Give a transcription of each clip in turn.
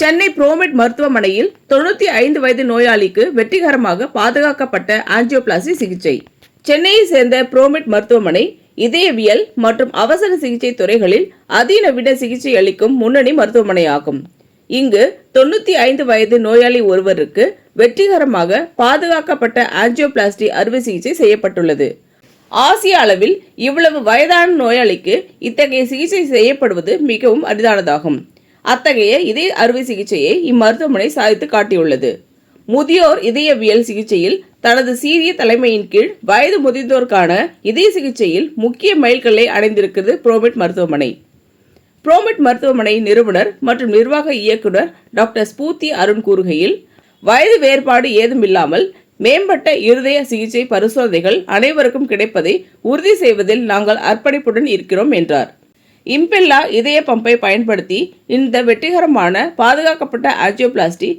சென்னை புரோமெட் மருத்துவமனையில் தொண்ணூத்தி ஐந்து வயது நோயாளிக்கு வெற்றிகரமாக பாதுகாக்கப்பட்ட ஆஞ்சியோபிளாஸ்டி சிகிச்சை. சென்னையை சேர்ந்த புரோமெட் மருத்துவமனை இதயவியல் மற்றும் அவசர சிகிச்சை துறைகளில் அதிநவீன சிகிச்சை அளிக்கும் முன்னணி மருத்துவமனையாகும். இங்கு தொண்ணூத்தி ஐந்து வயது நோயாளி ஒருவருக்கு வெற்றிகரமாக பாதுகாக்கப்பட்ட ஆஞ்சியோபிளாஸ்டி அறுவை சிகிச்சை செய்யப்பட்டுள்ளது. ஆசிய அளவில் இவ்வளவு வயதான நோயாளிக்கு இத்தகைய சிகிச்சை செய்யப்படுவது மிகவும் அரிதானதாகும். அத்தகைய இதய அறுவை சிகிச்சையை இம்மருத்துவமனை சாதித்து காட்டியுள்ளது. முதியோர் இதயவியல் சிகிச்சையில் தனது சீரிய தலைமையின் கீழ் வயது முதிர்ந்தோருக்கான இதய சிகிச்சையில் முக்கிய மைல்கல்லை அடைந்திருக்கிறது புரோமெட் மருத்துவமனை. புரோமெட் மருத்துவமனை நிறுவனர் மற்றும் நிர்வாக இயக்குனர் டாக்டர் ஸ்பூர்த்தி அருண் கூறுகையில் வயது வேறுபாடு ஏதுமில்லாமல் மேம்பட்ட இருதய சிகிச்சை பரிசோதனைகள் அனைவருக்கும் கிடைப்பதை உறுதி செய்வதில் நாங்கள் அர்ப்பணிப்புடன் இருக்கிறோம் என்றார். இம்பெல்லா இதய பம்பை பயன்படுத்தி இந்த வெற்றிகரமான பாதுகாக்கப்பட்ட ஆஞ்சியோபிளாஸ்டி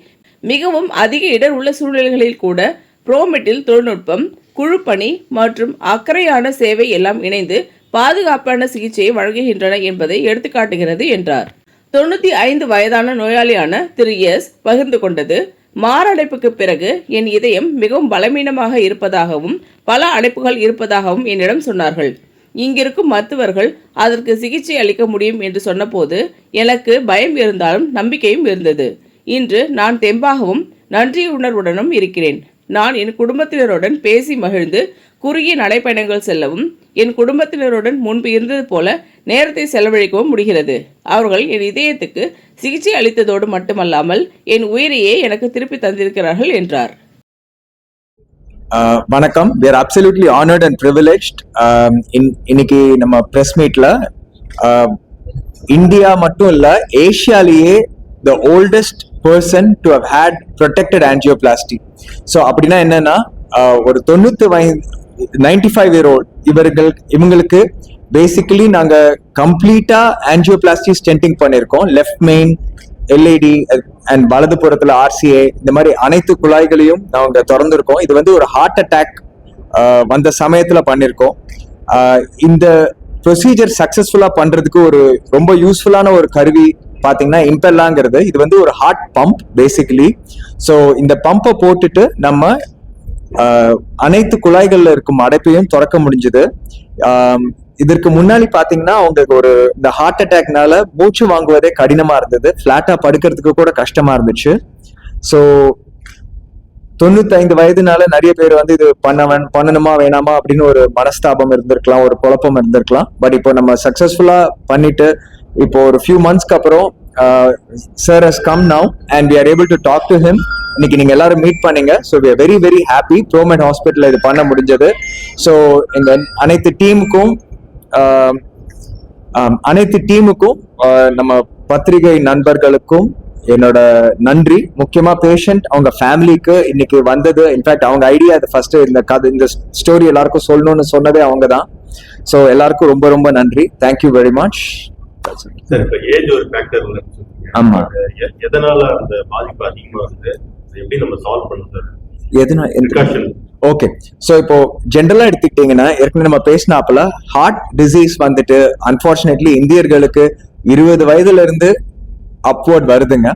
மிகவும் அதிக இடர் உள்ள சூழ்நிலைகளில் கூட புரோமெட்டில் தொழில்நுட்பம் குழுப்பணி மற்றும் அக்கறையான சேவை எல்லாம் இணைந்து பாதுகாப்பான சிகிச்சையை வழங்குகின்றன என்பதை எடுத்துக்காட்டுகிறது என்றார். தொண்ணூற்றி ஐந்து வயதான நோயாளியான திரு. எஸ். பகிர்ந்து கொண்டது மாரடைப்புக்கு பிறகு என் இதயம் மிகவும் பலவீனமாக இருப்பதாகவும் பல அடைப்புகள் இருப்பதாகவும் என்னிடம் சொன்னார்கள். இங்கிருக்கும் மருத்துவர்கள் அதற்கு சிகிச்சை அளிக்க முடியும் என்று சொன்னபோது எனக்கு பயம் இருந்தாலும் நம்பிக்கையும் இருந்தது. இன்று நான் தெம்பாகவும் நன்றியுணர்வுடனும் இருக்கிறேன். நான் என் குடும்பத்தினருடன் பேசி மகிழ்ந்து குறுகிய நடைப்பயணங்கள் செல்லவும் என் குடும்பத்தினருடன் முன்பு இருந்தது போல நேரத்தை செலவழிக்கவும் முடிகிறது. அவர்கள் என் இதயத்துக்கு சிகிச்சை அளித்ததோடு மட்டுமல்லாமல் என் உயிரையே எனக்கு திருப்பி தந்திருக்கிறார்கள் என்றார். வணக்கம். We are absolutely honoured and privileged இன்னைக்கு நம்ம ப்ரெஸ் மீட்ல இந்தியா மட்டும் இல்ல ஏஷியாலேயே the oldest person to have had protected angioplasty so அப்படின்னா என்னன்னா ஒரு தொண்ணூற்றி வயது நைன்டி ஃபைவ் இயர் ஓல்ட் இவர்கள் இவங்களுக்கு பேசிக்கலி நாங்கள் கம்ப்ளீட்டா ஆஞ்சியோபிளாஸ்டி ஸ்டென்டிங் பண்ணியிருக்கோம் லெஃப்ட் மெயின் எல்ஐடி அண்ட் வலது புறத்துல ஆர்சிஏ இந்த மாதிரி அனைத்து குழாய்களையும் நாங்க திறந்திருக்கோம். இது வந்து ஒரு ஹார்ட் அட்டாக் வந்த சமயத்துல பண்ணியிருக்கோம் இந்த ப்ரொசீஜர் சக்சஸ்ஃபுல்லா பண்றதுக்கு ஒரு ரொம்ப யூஸ்ஃபுல்லான ஒரு கருவி பாத்தீங்கன்னா இம்பெல்லாங்கிறது இது வந்து ஒரு ஹார்ட் பம்ப் பேசிக்கலி ஸோ இந்த பம்பை போட்டுட்டு நம்ம அனைத்து குழாய்களில் இருக்கும் அடைப்பையும் திறக்க முடிஞ்சது. இதற்கு முன்னாடி பாத்தீங்கன்னா அவங்களுக்கு ஒரு இந்த ஹார்ட் அட்டாக்னால மூச்சு வாங்குவதே கடினமா இருந்தது. பிளாட்டா படுக்கிறதுக்கு கூட கஷ்டமா இருந்துச்சு. ஸோ தொண்ணூத்தைந்து வயதுனால நிறைய பேர் வந்து இது பண்ணவன் பண்ணணுமா வேணாமா அப்படின்னு ஒரு மனஸ்தாபம் இருந்திருக்கலாம் ஒரு குழப்பம் இருந்திருக்கலாம். பட் இப்போ நம்ம சக்சஸ்ஃபுல்லா பண்ணிட்டு இப்போ ஒரு ஃபியூ மந்த்ஸ்க்கு அப்புறம் sir has come now and we are able to talk to him இன்னைக்கு நீங்க எல்லாரும் மீட் பண்ணீங்க. So we very very happy Promed hospital இது பண்ண முடிஞ்சது. ஸோ எங்க அனைத்து டீமுக்கும் அனைத்து டீமுக்கும் நம்ம பத்திரிகை நண்பர்களுக்கும் என்னோட நன்றி. முக்கியமா பேஷண்ட் அவங்க ஃபேமிலிக்கு இன்னைக்கு வந்தது. இன்ஃபேக்ட் அவங்க ஐடியா ஃபர்ஸ்ட் இந்த கதை இந்த ஸ்டோரி எல்லாருக்கும் சொல்லணும்னு சொன்னதே அவங்க தான் ஸோ எல்லாருக்கும் ரொம்ப ரொம்ப நன்றி. Thank you very much age ஒரு ஃபேக்டர் ஆமா. எதனால அந்த பாதிப்பு அதிகமா இருக்கு எப்படி நம்ம சால்வ் பண்ணணும் சார் எதுனா Discussion. ஓகே ஸோ இப்போ ஜென்ரலாக எடுத்துக்கிட்டீங்கன்னா ஏற்கனவே நம்ம பேசினாப்புல ஹார்ட் டிசீஸ் வந்துட்டு அன்பார்ச்சுனேட்லி இந்தியர்களுக்கு இருபது வயதுல இருந்து அப்வர்ட் வருதுங்க.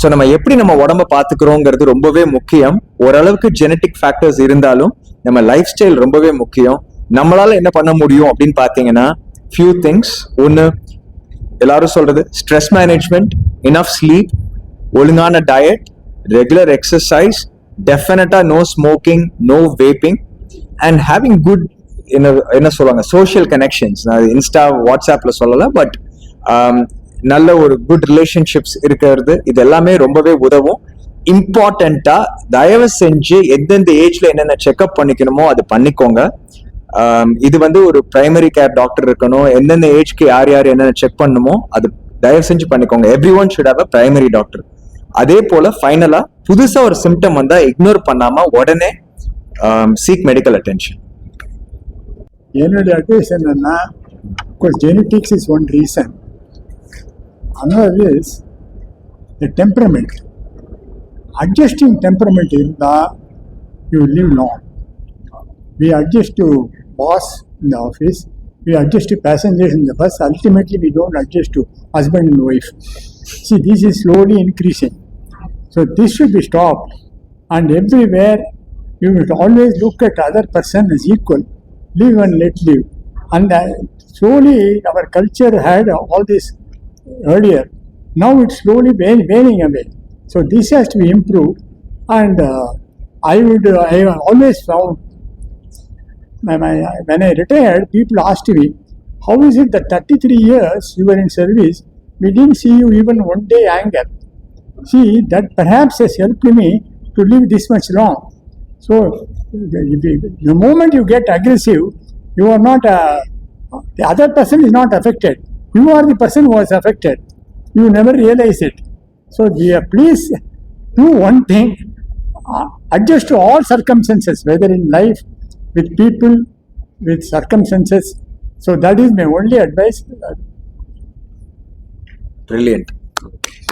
ஸோ நம்ம எப்படி நம்ம உடம்ப பார்த்துக்கிறோங்கிறது ரொம்பவே முக்கியம். ஓரளவுக்கு ஜெனட்டிக் ஃபேக்டர்ஸ் இருந்தாலும் நம்ம லைஃப் ஸ்டைல் ரொம்பவே முக்கியம். நம்மளால என்ன பண்ண முடியும் அப்படின்னு பார்த்தீங்கன்னா ஃபியூ திங்ஸ் ஒன்று எல்லாரும் சொல்றது ஸ்ட்ரெஸ் மேனேஜ்மெண்ட் இனஃப் ஸ்லீப் ஒழுங்கான diet regular exercise definitely no smoking no vaping and having good என்ன என்ன சொல்லுவாங்க சோஷியல் கனெக்ஷன்ஸ் நான் இன்ஸ்டா வாட்ஸ்அப்ல சொல்லல பட் um, நல்ல ஒரு குட் ரிலேஷன்ஷிப்ஸ் இருக்கிறது. இது எல்லாமே ரொம்பவே உதவும். இம்பார்ட்டண்டா தயவு செஞ்சு எந்தெந்த ஏஜ்ல என்னென்ன செக்அப் பண்ணிக்கணுமோ அது பண்ணிக்கோங்க. Um, இது வந்து ஒரு பிரைமரி கேர் டாக்டர் இருக்கணும். எந்தெந்த ஏஜ்க்கு யார் யார் என்னென்ன செக் பண்ணுமோ அது தயவு செஞ்சு பண்ணிக்கோங்க. Every one should have a primary doctor அதே போல ஃபைனலா புதுசா ஒரு சிம்டம் வந்தா இக்னோர் பண்ணாம உடனே சீக் மெடிக்கல் அட்டென்ஷன் என்னுடைய அட்வைஸ் என்னன்னா course genetics is one reason another is the temperament adjusting temperament இருந்தால் you live long we adjust to boss in the office we adjust to passengers in the bus. Ultimately, we don't adjust to husband and wife. See, this is slowly increasing. So this should be stopped. And everywhere, you should always look at other person as equal. Live and let live. And uh, slowly, our culture had all this earlier. Now it's slowly wan- waning away. So this has to be improved. And uh, I would, uh, I always found my, my, when I retired, people asked me, How is it that 33 years you were in service, we didn't see you even one day anger? See that perhaps has helped me to live this much long. So the, moment you get aggressive, you are not a, the other person is not affected. You are the person who is affected. You never realize it. So yeah, please do one thing. Uh, adjust to all circumstances, whether in life, with people, with circumstances. So that is my only advice. Brilliant.